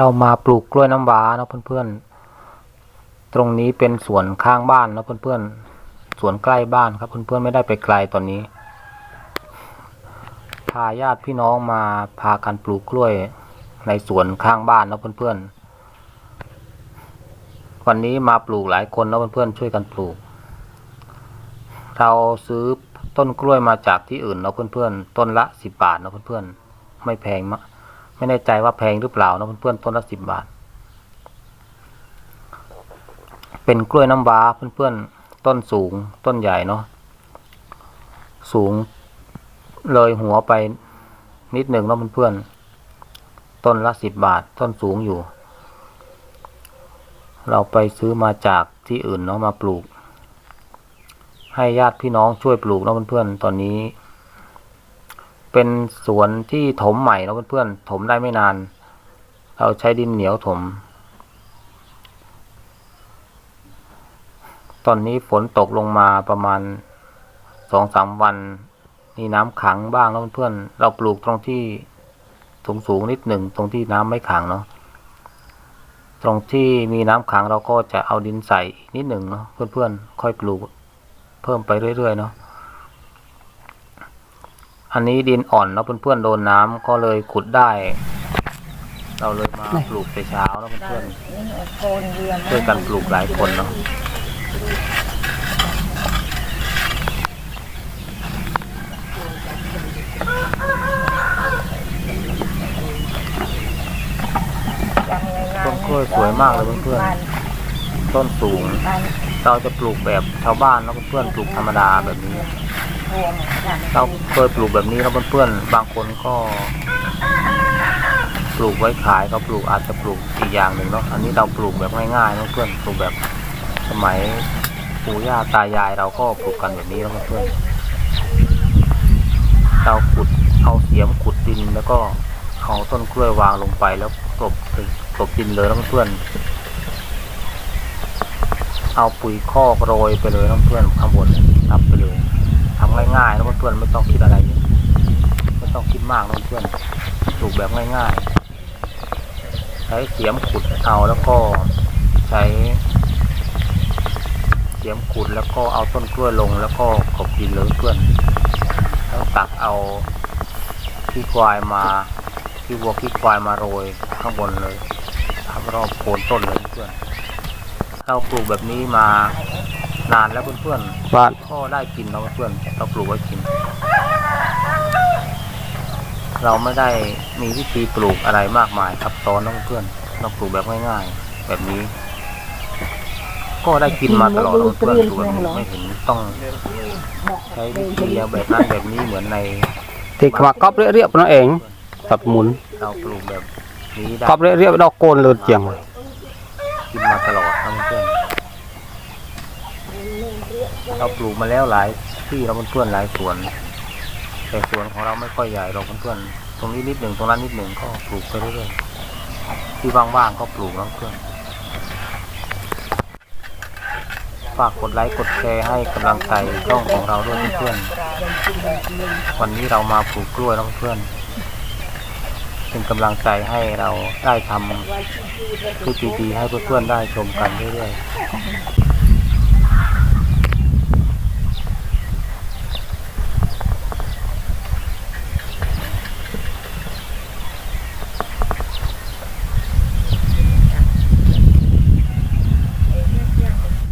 เรามาปลูกกล้วยน้ำว้าเนาะเพื่อนๆ ตรงนี้เป็นสวนข้างบ้านเนาะเพื่อนๆ สวนใกล้บ้านครับเพื่อนๆไม่ได้ไปไกลตอนนี้ พาญาติพี่น้องมาพากันปลูกกล้วยในสวนข้างบ้านเนาะเพื่อนๆ วันนี้มาปลูกหลายคนเนาะเพื่อนๆช่วยกันปลูก เราซื้อต้นกล้วยมาจากที่อื่นเนาะเพื่อนๆ ต้นละสิบบาทเนาะเพื่อนๆ ไม่แพงมาก ไม่แน่ใจว่าแพงหรือเปล่านะเพื่อนๆต้นละสิบบาท เป็นกล้วยน้ำว้าเพื่อนๆต้นสูงต้นใหญ่เนาะสูงเลยหัวไปนิดหนึ่งเนาะเพื่อนๆต้นละสิบบาท ต้นสูงอยู่ เราไปซื้อมาจากที่อื่นเนาะมาปลูก ให้ญาติพี่น้องช่วยปลูกเนาะเพื่อนๆตอนนี้ เป็นสวนที่ถมใหม่นะเพื่อนๆถมได้ไม่นาน เราใช้ดินเหนียวถม ตอนนี้ฝนตกลงมาประมาณสองสามวันมีน้ำขังบ้างนะเพื่อนๆเราปลูกตรงที่สูงสูงนิดหนึ่งตรงที่น้ำไม่ขังเนาะตรงที่มีน้ำขังเราก็จะเอาดินใส่นิดหนึ่งเนาะเพื่อนๆค่อยปลูก เพิ่มไปเรื่อยๆเนาะ อันนี้ดินอ่อนเนาะเพื่อนๆโดนน้ำก็เลยขุดได้ เราเลยมาปลูกแต่เช้าเนาะเพื่อนๆช่วยกันปลูกหลายคนเนาะต้นกล้วยสวยมากเลยเพื่อนๆต้นสูง เราจะปลูกแบบชาวบ้านเนาะเพื่อนๆปลูกธรรมดาแบบนี้ เราเคยปลูกแบบนี้แล้วเพื่อนๆ บางคนก็ ปลูกไว้ขายเขาปลูกอาจจะปลูกอีกอย่างหนึ่งเนาะ อันนี้เราปลูกแบบง่ายๆนะเพื่อนปลูกแบบสมัยปู่ย่าตายายเราก็ปลูกกันแบบนี้แล้วเพื่อนเราขุดเอาเสียมขุดดินแล้วก็เอาต้นกล้วยวางลงไปแล้วกลบกลบดินเลยแล้วเพื่อนเอาปุ๋ยคอกโรยไปเลยนะเพื่อนข้างบนทับไปเลย ทำง่ายๆนะเพื่อนๆไม่ต้องคิดอะไรเยไม่ต้องคิดมากนะเพื่อนปลูกแบบง่ายๆ ใช้เสียมขุดเอาแล้วก็ใช้เสียมขุดแล้วก็เอาต้นกล้วยลงแล้วก็กบดินเลยเพื่อนแล้วตักเอาขี้ควายมาขี้วัวขี้ควายมาโรยข้างบนเลยทำรอบโคนต้นเลยเพื่อนเราปลูกแบบนี้มา นานแล้วเพื่อนๆว่าก็ได้กินเราเพื่อนเราปลูกไว้กิน เราไม่ได้มีวิธีปลูกอะไรมากมายครับตอนน้องเพื่อนเราปลูกแบบง่ายๆแบบนี้ ก็ได้กินมาตลอดเพื่อนดูไม่เห็นต้องใช้วิธีแบบนั้นแบบนี้เหมือนในที่ขวากก๊อบเรียบๆนั่นเองสับหมุนเราปลูกแบบนี้ได้ก๊อบเรียบๆเราโกนเลยเจียงเลยกินมาตลอดทั้ เราปลูกมาแล้วหลายที่เราเพื่อนหลายสวน แต่สวนของเราไม่ค่อยใหญ่หรอกเพื่อนตรงนี้นิดหนึ่งตรงนั้นนิดหนึ่งก็ปลูกไปเรื่อยๆที่ว่างๆก็ปลูกนะเพื่อนฝากกดไลค์กดแชร์ให้กำลังใจช่องของเราด้วยเพื่อนๆวันนี้เรามาปลูกกล้วยนะเพื่อนเป็นกำลังใจให้เราได้ทำคลิปดีๆให้เพื่อนๆได้ชมกันเรื่อยๆ